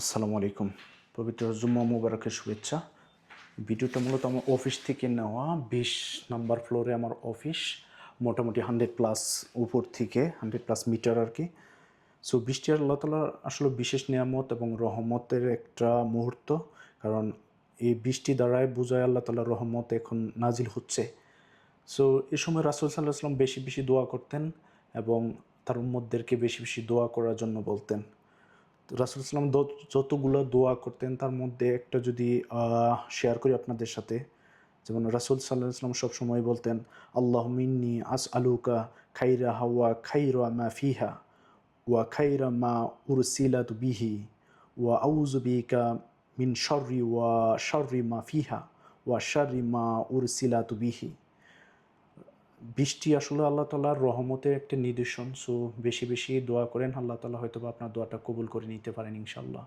আসসালামু আলাইকুম। পবিত্র জুম্মা মুবারকের শুভেচ্ছা। ভিডিওটা মূলত আমার অফিস থেকে নেওয়া। বিশ নাম্বার ফ্লোরে আমার অফিস মোটামুটি হান্ড্রেড প্লাস উপর থেকে হান্ড্রেড প্লাস মিটার আর কি। সো বৃষ্টি আল্লাহ তালার আসলে বিশেষ নিয়ামত এবং রহমতের একটা মুহূর্ত। কারণ এই বৃষ্টি দ্বারাই বোঝায় আল্লাহ তালার রহমত এখন নাজিল হচ্ছে। সো এ সময় রাসুল সাল্লাহ আসলাম বেশি বেশি দোয়া করতেন এবং তার উম্মদদেরকে বেশি বেশি দোয়া করার জন্য বলতেন। রাসুল ইসলাম যতগুলো দোয়া করতেন, তার মধ্যে একটা যদি শেয়ার করি আপনাদের সাথে, যেমন রাসুল সাল্লাহ ইসলাম সবসময় বলতেন আল্লাহ মিন্নি আস আলুকা খাইরা হাওয়া খাইরা মা ফিহা ওয়া খাইরা মা উরসিলাত বিহি ওয়া আউজুবিকা মিন শর্রি ওয়া শর্রি মা ফিহা ওয়া শর্রি মা উরসিলাত বিহি। বৃষ্টি আসলে আল্লাহ তালার রহমতের একটা নিদর্শন। সো বেশি বেশি দোয়া করেন, আল্লাহ তালা হয়তো বা আপনার দোয়াটা কবুল করে নিতে পারেন ইনশাল্লাহ